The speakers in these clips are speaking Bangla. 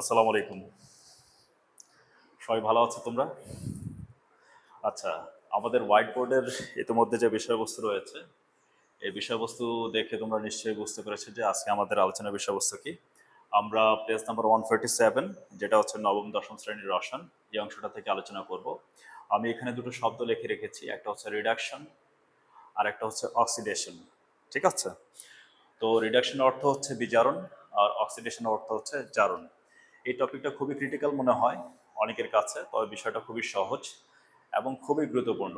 আসসালামু আলাইকুম। সবাই ভালো আছো তোমরা? আচ্ছা আমাদের হোয়াইট বোর্ডের ইতিমধ্যে যে বিষয়বস্তু রয়েছে, এই বিষয়বস্তু দেখে তোমরা নিশ্চয়ই বুঝতে পেরেছ যে আজকে আমাদের আলোচনার বিষয়বস্তু কি। আমরা page number one forty seven যেটা হচ্ছে নবম, দশম শ্রেণির রসায়ন, এই অংশটা থেকে আলোচনা করব। আমি এখানে দুটো শব্দ লিখে রেখেছি, একটা হচ্ছে রিডাকশন আর একটা হচ্ছে অক্সিডেশন ঠিক আছে? তো রিডাকশন অর্থ হচ্ছে বিজারণ আর অক্সিডেশন অর্থ হচ্ছে জারণ। এই টপিকটা খুবই ক্রিটিক্যাল মনে হয় অনেকের কাছে, তবে বিষয়টা খুবই সহজ এবং খুবই গুরুত্বপূর্ণ।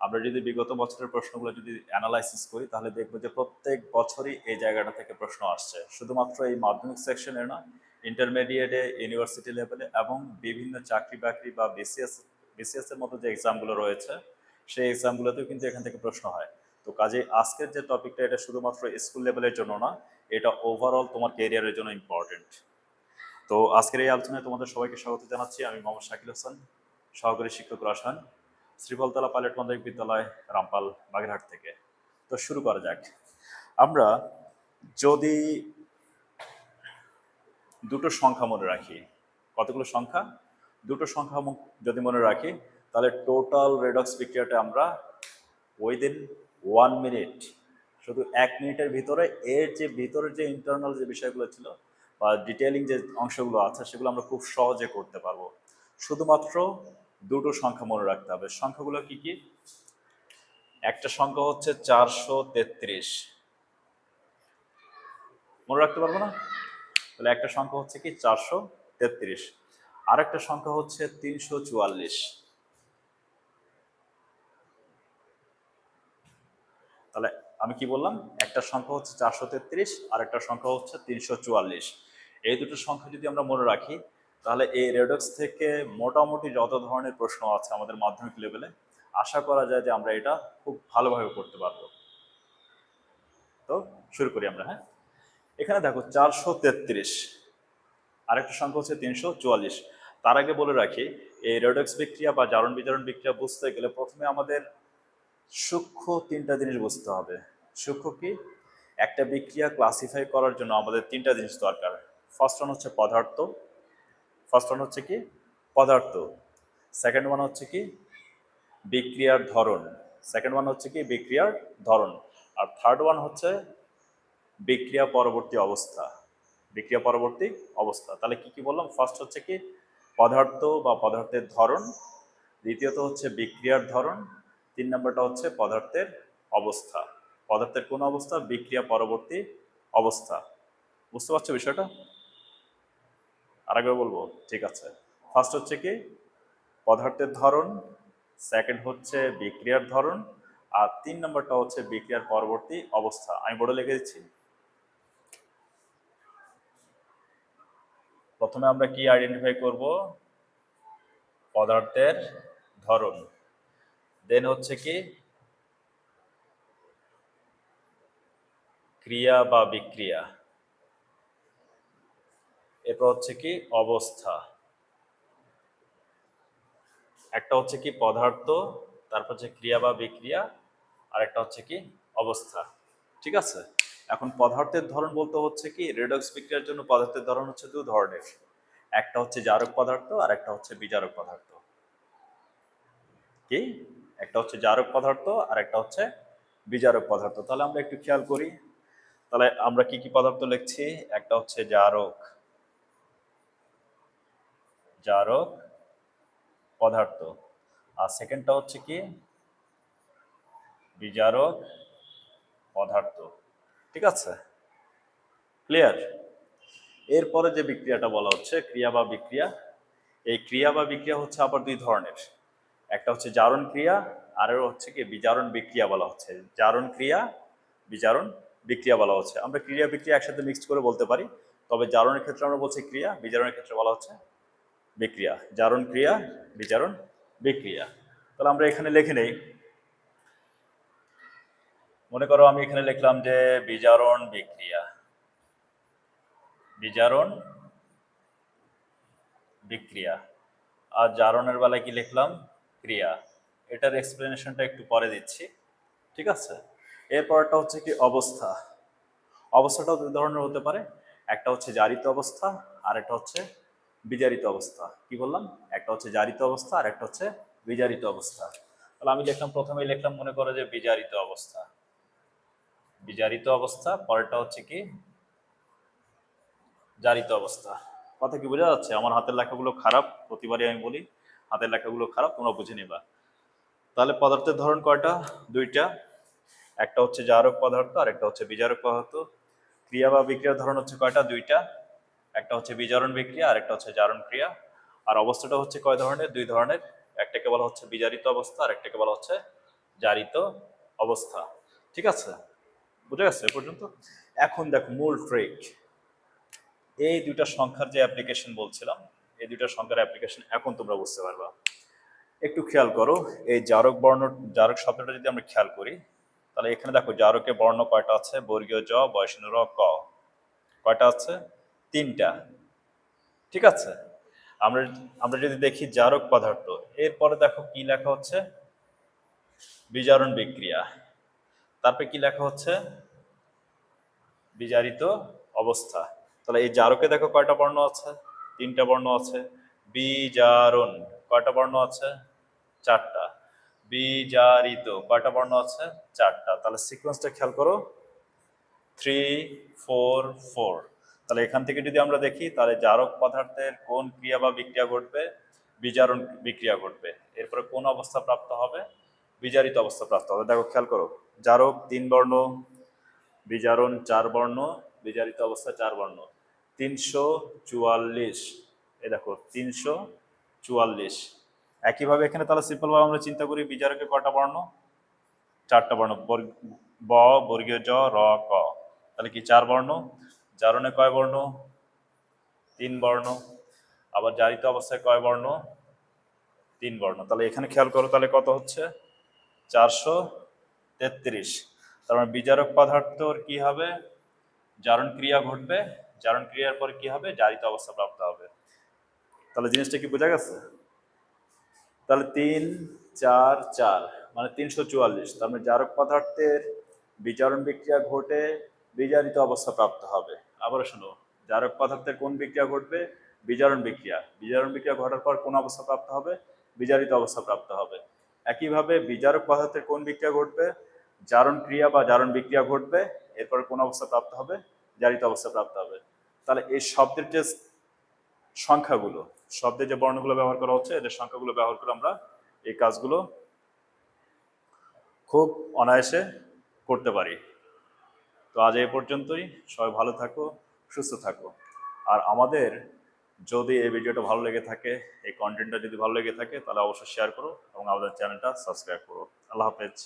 আমরা যদি বিগত বছরের প্রশ্নগুলো যদি অ্যানালাইসিস করি, তাহলে দেখব যে প্রত্যেক বছরই এই জায়গাটা থেকে প্রশ্ন আসছে। শুধুমাত্র এই মাধ্যমিক সেকশনের না ইন্টারমিডিয়েটে ইউনিভার্সিটি লেভেলে এবং বিভিন্ন চাকরি বাকরি বা বিসিএস বিসিএস এর মতো যে এক্সামগুলো রয়েছে, সেই এক্সামগুলোতেও কিন্তু এখান থেকে প্রশ্ন হয়। তো কাজে আজকের যে টপিকটা এটা শুধুমাত্র স্কুল লেভেলের জন্য না এটা ওভারঅল তোমার কেরিয়ারের জন্য ইম্পর্টেন্ট তো আজকের এই আলোচনায় তোমাদের সবাইকে স্বাগত জানাচ্ছি। আমি মোহাম্মদ শাকিল হোসেন, সহকারী শিক্ষক রসায়ন, শ্রীফলতলা পাইলট মাধ্যমিক বিদ্যালয়, রামপাল, বাগেরহাট থেকে। তো শুরু করা যাক। আমরা যদি দুটো সংখ্যা মনে রাখি, কতগুলো সংখ্যা? দুটো সংখ্যা যদি মনে রাখি, তাহলে টোটাল রেডক্স বিক্রিয়াটা আমরা উইদিন ওয়ান মিনিট শুধু এক মিনিটের ভিতরে, এর যে ভিতরের যে ইন্টারনাল যে বিষয়গুলো ছিল বা ডিটেলিং যে অংশগুলো আছে, সেগুলো আমরা খুব সহজে করতে পারব। শুধুমাত্র দুটো সংখ্যা মনে রাখতে হবে। সংখ্যাগুলো কি কি? একটা সংখ্যা হচ্ছে চারশো তেত্রিশ। মনে রাখতে পারব না? তাহলে একটা সংখ্যা হচ্ছে কি? চারশো তেত্রিশ। আরেকটা সংখ্যা হচ্ছে তিনশো চুয়াল্লিশ। তাহলে আমি কি বললাম? একটা সংখ্যা হচ্ছে চারশো তেত্রিশ আর একটা সংখ্যা হচ্ছে তিনশো চুয়াল্লিশ। এই দুটো সংখ্যা যদি আমরা মনে রাখি, তাহলে এই রেডক্স থেকে মোটামুটি যত ধরনের প্রশ্ন আছে আমাদের মাধ্যমিক লেভেলে আশা করা যায় যে আমরা এটা খুব ভালোভাবে করতে পারব। তো শুরু করি আমরা হ্যাঁ? এখানে দেখো চারশো তেত্রিশ, আরেকটা সংখ্যা হচ্ছে তিনশো চুয়াল্লিশ। তার আগে বলে রাখি, এই রেডক্স বিক্রিয়া বা জারণ বিজারণ বিক্রিয়া বুঝতে গেলে প্রথমে আমাদের সূক্ষ্ম তিনটা জিনিস বুঝতে হবে। সূক্ষ্ম কি? একটা বিক্রিয়া ক্লাসিফাই করার জন্য আমাদের তিনটা জিনিস দরকার। ফার্স্ট ওয়ান হচ্ছে পদার্থ। ফার্স্ট ওয়ান হচ্ছে কি? পদার্থ। সেকেন্ড ওয়ান হচ্ছে কি? বিক্রিয়ার ধরন। সেকেন্ড ওয়ান হচ্ছে কি? বিক্রিয়ার ধরন। আর থার্ড ওয়ান হচ্ছে বিক্রিয়া পরবর্তী অবস্থা। বিক্রিয়া পরবর্তী অবস্থা। তাহলে কি কি বললাম? ফার্স্ট হচ্ছে কি? পদার্থ বা পদার্থের ধরন। দ্বিতীয়ত হচ্ছে বিক্রিয়ার ধরন। তিন নম্বরটা হচ্ছে পদার্থের অবস্থা। পদার্থের কোন অবস্থা? বিক্রিয়া পরবর্তী অবস্থা। বুঝতে পারছ বিষয়টা? আরেকবার বলব, ঠিক আছে। ফার্স্ট হচ্ছে কি? পদার্থের ধরন সেকেন্ড হচ্ছে বিক্রিয়ার ধরন, আর তিন নম্বরটা হচ্ছে বিক্রিয়ার পরবর্তী অবস্থা। আমি বোর্ডে লিখে দিচ্ছি। প্রথমে আমরা কি আইডেন্টিফাই করব? পদার্থের ধরন। দেন হচ্ছে কি? ক্রিয়া বা বিক্রিয়া। এরপর হচ্ছে কি অবস্থা। একটা হচ্ছে কি পদার্থ, তারপর হচ্ছে ক্রিয়া বা বিক্রিয়া আর একটা হচ্ছে কি অবস্থা। ঠিক আছে? এখন পদার্থের ধরন বলতে হচ্ছে কি, রেডক্স বিক্রিয়ার জন্য পদার্থের ধরন হচ্ছে দু ধরনের। একটা হচ্ছে জারক পদার্থ আর একটা হচ্ছে বিজারক পদার্থ। কি? একটা হচ্ছে জারক পদার্থ আর একটা হচ্ছে বিজারক পদার্থ। তাহলে আমরা একটু খেয়াল করি। তাহলে আমরা কি কি পদার্থ লিখছি? একটা হচ্ছে জারক। জারক পদার্থ। আর সেকেন্ডটা হচ্ছে কি? বিজারক পদার্থ। ঠিক আছে? ক্লিয়ার এরপরে যে বিক্রিয়াটা বলা হচ্ছে, ক্রিয়া বা বিক্রিয়া, এই ক্রিয়া বা বিক্রিয়া হচ্ছে আবার দুই ধরনের। একটা হচ্ছে জারণ ক্রিয়া, আর হচ্ছে কি? বিজারণ বিক্রিয়া বলা হচ্ছে। জারণ ক্রিয়া, বিজারণ বিক্রিয়া বলা হচ্ছে। আমরা ক্রিয়া বিক্রিয়া একসাথে মিক্সড করে বলতে পারি, তবে জারণের ক্ষেত্রে আমরা বলছি ক্রিয়া, বিজারণের ক্ষেত্রে বলা হচ্ছে বিক্রিয়া, জারণ ক্রিয়া বিচারণ বিক্রিয়া। তাহলে আমরা এখানে লিখে নেই। মনে করো আমি এখানে লিখলাম যে বিজারণ বিক্রিয়া। বিজারণ বিক্রিয়া। আর জারণের বেলায় কি লিখলাম? ক্রিয়া। এটার এক্সপ্লেনেশনটা একটু পরে দিচ্ছি। ঠিক আছে? এরপরটা হচ্ছে কি অবস্থা। অবস্থাটাও দুই ধরনের হতে পারে। একটা হচ্ছে জারিত অবস্থা আর একটা হচ্ছে বিজারিত অবস্থা। কি বললাম? একটা হচ্ছে জারিত অবস্থা আর একটা হচ্ছে বিজারিত অবস্থা। তাহলে আমি লিখলাম প্রথমে লিখলাম, মনে করো যে বিজারিত অবস্থা। বিজারিত অবস্থা, পরেরটা হচ্ছে কি? জারিত অবস্থা। কথা কি বোঝা যাচ্ছে? আমার হাতের লেখাগুলো খারাপ, প্রতিবারই আমি বলি, হাতের লেখাগুলো খারাপ, তোমরা বুঝে নিবা। তাহলে পদার্থের ধরন কয়টা? দুইটা। একটা হচ্ছে জারক পদার্থ আর একটা হচ্ছে বিজারক পদার্থ। ক্রিয়া বা বিক্রিয়ার ধরন হচ্ছে কয়টা? দুইটা। একটা হচ্ছে বিজারণ বিক্রিয়া আর একটা হচ্ছে জারণ ক্রিয়া। আর অবস্থাটা হচ্ছে কয় ধরনের? দুই ধরনের। একটাকে বলা হচ্ছে বিজারিত অবস্থা আর একটাকে বলা হচ্ছে জারিত অবস্থা। ঠিক আছে? বুঝে গেছে পর্যন্ত? এখন দেখো মূল ট্রিক এই দুইটা সংখ্যার যে অ্যাপ্লিকেশন বলছিলাম, এই দুইটা সংখ্যার অ্যাপ্লিকেশন এখন তোমরা বুঝতে পারবা। একটু খেয়াল করো, এই জারক বর্ণ, জারক শব্দটা যদি আমরা খেয়াল করি, তাহলে এখানে দেখো জারকে বর্ণ কয়টা আছে? বর্গীয় জ বয়সীয় র ক। কয়টা আছে? তিনটা। ঠিক আছে? আমরা আমরা যদি দেখি জারক পদার্থ, এরপরে দেখো কি লেখা হচ্ছে? বিজারণ বিক্রিয়া। তারপরে কি লেখা হচ্ছে? বিজারিত অবস্থা। তাহলে এই জারকে দেখো কয়টা বর্ণ আছে? তিনটা বর্ণ আছে। বিজারণ, কয়টা বর্ণ আছে? চারটা। বিজারিত, কয়টা বর্ণ আছে? চারটা। তাহলে সিকোয়েন্সটা খেয়াল করো। থ্রি ফোর ফোর তাহলে এখান থেকে যদি আমরা দেখি, তাহলে জারক পদার্থের কোন ক্রিয়া বা বিক্রিয়া ঘটবে? বিজারণ বিক্রিয়া ঘটবে। এরপরে কোন অবস্থা প্রাপ্ত হবে? বিজারিত অবস্থা প্রাপ্ত হবে। দেখো, খেয়াল করো। জারক তিন বর্ণ, বিজারণ চার বর্ণ, বিজারিত অবস্থা চার বর্ণ। তিনশো চুয়াল্লিশ। এ দেখো, তিনশো চুয়াল্লিশ। একইভাবে এখানে তাহলে সিম্পলভাবে আমরা চিন্তা করি, বিজারকে কটা বর্ণ? চারটা বর্ণ। ব, বর্গীয় জ, র, ক। তাহলে কি চার বর্ণ? জারণে কয় বর্ণ? তিন বর্ণ। আবার জারিত অবস্থায় কয় বর্ণ? তিন বর্ণ। তাহলে এখানে খেয়াল করো, তাহলে কত হচ্ছে? চারশো তেত্রিশ। তার মানে বিজারক পদার্থর কি হবে? জারণ ক্রিয়া ঘটবে। জারণ ক্রিয়ার পর কি হবে? জারিত অবস্থা প্রাপ্ত হবে। তাহলে জিনিসটা কি বোঝা গেছে? তাহলে তিন, চার চার মানে তিনশো চুয়াল্লিশ। তার মানে জারক পদার্থের বিজারণ বিক্রিয়া ঘটে, বিজারিত অবস্থা প্রাপ্ত হবে। আবার শোনো, জারক পদার্থের কোন বিক্রিয়া ঘটবে? বিজারণ বিক্রিয়া। বিজারণ বিক্রিয়া ঘটার পর কোন অবস্থা প্রাপ্ত হবে? বিজারিত অবস্থা প্রাপ্ত হবে। একইভাবে বিজারক পদার্থের কোন বিক্রিয়া ঘটবে? জারণ ক্রিয়া বা জারণ বিক্রিয়া ঘটবে, এরপর কোন অবস্থা প্রাপ্ত হবে? জারিত অবস্থা প্রাপ্ত হবে। তাহলে এই শব্দের যে সংখ্যাগুলো, শব্দের যে বর্ণগুলো ব্যবহার করা হচ্ছে, এদের সংখ্যাগুলো ব্যবহার করে আমরা এই কাজগুলো খুব অনায়াসে করতে পারি। তো আজ এ পর্যন্তই। সবাই ভালো থাকো, সুস্থ থাকো। আর আমাদের যদি এই ভিডিওটা ভালো লেগে থাকে, এই কন্টেন্টটা যদি ভালো লেগে থাকে, তাহলে অবশ্যই শেয়ার করো এবং আমাদের চ্যানেলটা সাবস্ক্রাইব করো। আল্লাহ হাফেজ।